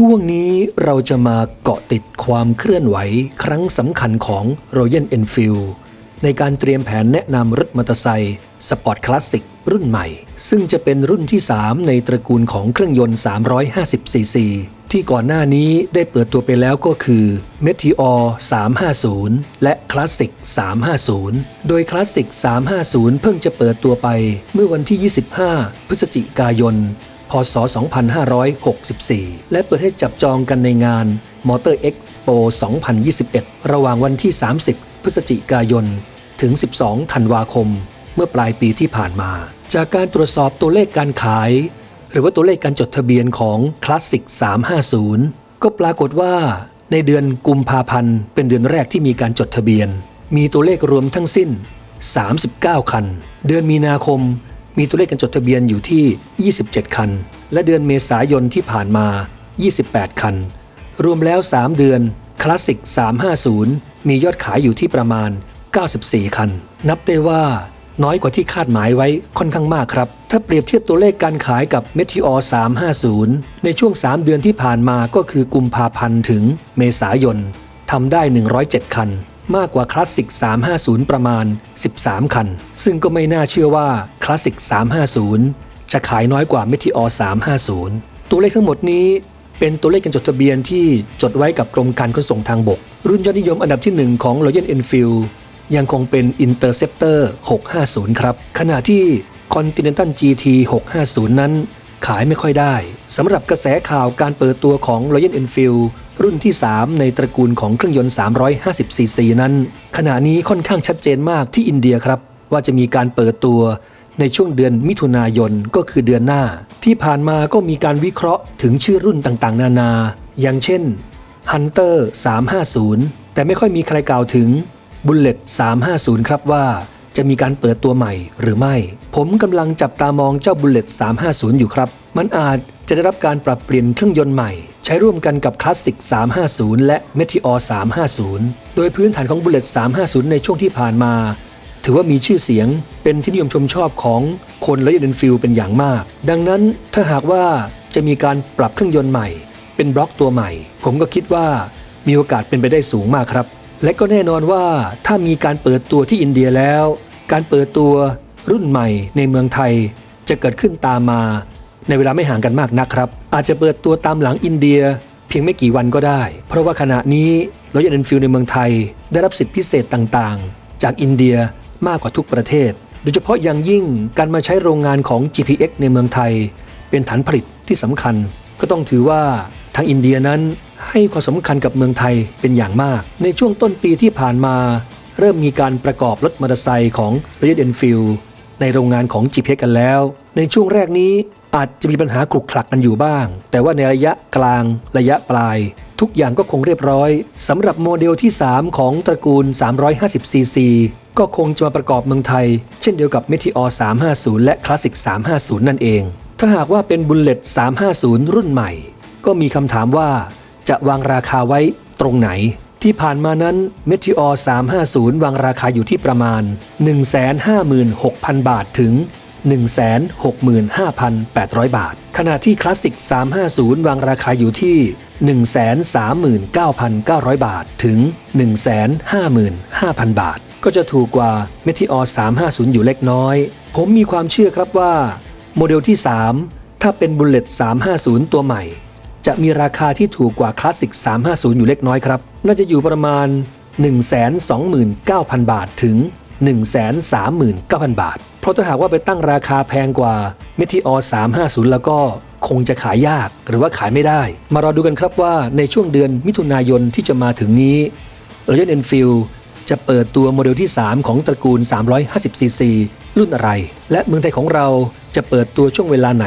ช่วงนี้เราจะมาเกาะติดความเคลื่อนไหวครั้งสำคัญของ Royal Enfield ในการเตรียมแผนแนะนำรถมอเตอร์ไซค์สปอร์ตคลาสสิกรุ่นใหม่ ซึ่งจะเป็นรุ่นที่ 3 ในตระกูลของเครื่องยนต์ 350ซีซีที่ก่อนหน้านี้ได้เปิดตัวไปแล้วก็คือ Meteor 350 และ Classic 350 โดย Classic 350 เพิ่งจะเปิดตัวไปเมื่อวันที่ 25 พฤศจิกายน พศ 2564 และเปิดให้จับจองกันในงาน Motor Expo 2021 ระหว่างวันที่ 30 พฤศจิกายน ถึง 12 ธันวาคม เมื่อปลายปีที่ผ่านมา จากการตรวจสอบตัวเลขการขาย หรือว่าตัวเลขการจดทะเบียนของ Classic 350 ก็ปรากฏว่าในเดือนกุมภาพันธ์ เป็นเดือนแรกที่มีการจดทะเบียน มีตัวเลขรวมทั้งสิ้น 39 คัน เดือนมีนาคม มีตัวเลขการจดทะเบียนอยู่ที่ 27 คัน และเดือนเมษายนที่ผ่านมา 28 คัน รวมแล้ว 3 เดือนคลาสสิก 350 มียอดขายอยู่ที่ประมาณ 94 คัน นับได้ว่าน้อยกว่าที่คาดหมายไว้ค่อนข้างมากครับ ถ้าเปรียบเทียบตัวเลขการขายกับ Meteor 350 ในช่วง 3 เดือนที่ผ่านมาก็คือกุมภาพันธ์ถึงเมษายนทำได้ 107 คัน มากกว่าคลาสสิก 350 ประมาณ 13 คัน ซึ่งก็ไม่น่าเชื่อว่าคลาสสิก 350 จะขายน้อยกว่า Meteor 350 ตัวเลขทั้งหมดนี้เป็นตัวเลขการจดทะเบียนที่จดไว้กับกรมการขนส่งทางบก รุ่นยอดนิยมอันดับที่ 1 ของ Royal Enfield ยังคงเป็น Interceptor 650 ครับ ขณะที่ Continental GT 650 นั้น ขายไม่ค่อยได้สำหรับกระแสข่าวการเปิดตัวของ Royal Enfield รุ่นที่ 3 ในตระกูลของเครื่องยนต์ 350ซีซีนั้น ขณะนี้ค่อนข้างชัดเจนมากที่อินเดียครับ ว่าจะมีการเปิดตัวในช่วงเดือนมิถุนายนก็คือเดือนหน้า ที่ผ่านมาก็มีการวิเคราะห์ถึงชื่อรุ่นต่างๆ นานา อย่างเช่น Hunter 350 แต่ไม่ค่อยมีใครกล่าวถึง Bullet 350 ครับว่า จะมีการเปิดตัวใหม่หรือไม่ ผมกำลังจับตามองเจ้า Bullet 350 อยู่ครับ มันอาจจะได้รับการปรับเปลี่ยนเครื่องยนต์ใหม่ ใช้ร่วมกันกับ Classic 350 และ Meteor 350 โดยพื้นฐานของ Bullet 350 ในช่วงที่ผ่านมา ถือว่ามีชื่อเสียงเป็นที่นิยมชมชอบของคนและยันฟิลเป็นอย่างมาก ดังนั้นถ้าหากว่าจะมีการปรับเครื่องยนต์ใหม่ เป็นบล็อกตัวใหม่ ผมก็คิดว่ามีโอกาสเป็นไปได้สูงมากครับ และก็แน่นอนว่าถ้ามีการเปิดตัวที่อินเดียแล้ว การเปิดตัวรุ่นใหม่ในเมืองไทยจะเกิดขึ้นตามมา ในเวลาไม่ห่างกันมากนักครับ อาจจะเปิดตัวตามหลังอินเดีย เพียงไม่กี่วันก็ได้ เพราะว่าขณะนี้รถยนต์ฟิลในเมืองไทย ได้รับสิทธิพิเศษต่างๆ จากอินเดียมากกว่าทุกประเทศ โดยเฉพาะอย่างยิ่งการมาใช้โรงงานของ GPX ในเมืองไทย เป็นฐานผลิตที่สำคัญ ก็ต้องถือว่าทางอินเดียนั้นให้ความสำคัญกับเมืองไทยเป็นอย่างมาก ในช่วงต้นปีที่ผ่านมา เริ่มมีการประกอบรถมอเตอร์ไซค์ของ Royal Enfield ในโรงงานของ GPX กันแล้ว ในช่วงแรกนี้อาจจะมีปัญหาคลุกคลักกันอยู่บ้าง แต่ว่าในระยะกลาง ระยะปลาย ทุกอย่างก็คงเรียบร้อยสำหรับโมเดลที่ 3 ของตระกูล 350cc ก็คงจะมาประกอบเมืองไทย เช่นเดียวกับ Meteor 350 และ Classic 350 นั่นเอง ถ้าหากว่าเป็น Bullet 350 รุ่นใหม่ ก็มีคำถามว่าจะวางราคาไว้ตรงไหน ที่ผ่านมานั้น Meteor 350 วางราคาอยู่ที่ประมาณ 156,000 บาทถึง 165,800 บาท ขณะที่ Classic 350 วางราคาอยู่ที่ 139,900 บาทถึง 155,000 บาท ก็จะถูกกว่า Meteor 350 อยู่เล็กน้อย ผมมีความเชื่อครับว่า โมเดลที่ 3 ถ้าเป็น Bullet 350 ตัวใหม่ จะมีราคาที่ถูกกว่า Classic 350 อยู่เล็กน้อยครับ น่าจะอยู่ประมาณ 129,000 บาทถึง 139,000 บาท เพราะถ้าหากว่าไปตั้งราคาแพงกว่า Meteor 350 แล้วก็คงจะขายยากหรือว่าขายไม่ได้ มารอดูกันครับว่าในช่วงเดือนมิถุนายนที่จะมาถึงนี้ Royal Enfield จะเปิดตัวโมเดลที่ 3 ของตระกูล 350cc รุ่นอะไร และเมืองไทยของเราจะเปิดตัวช่วงเวลาไหน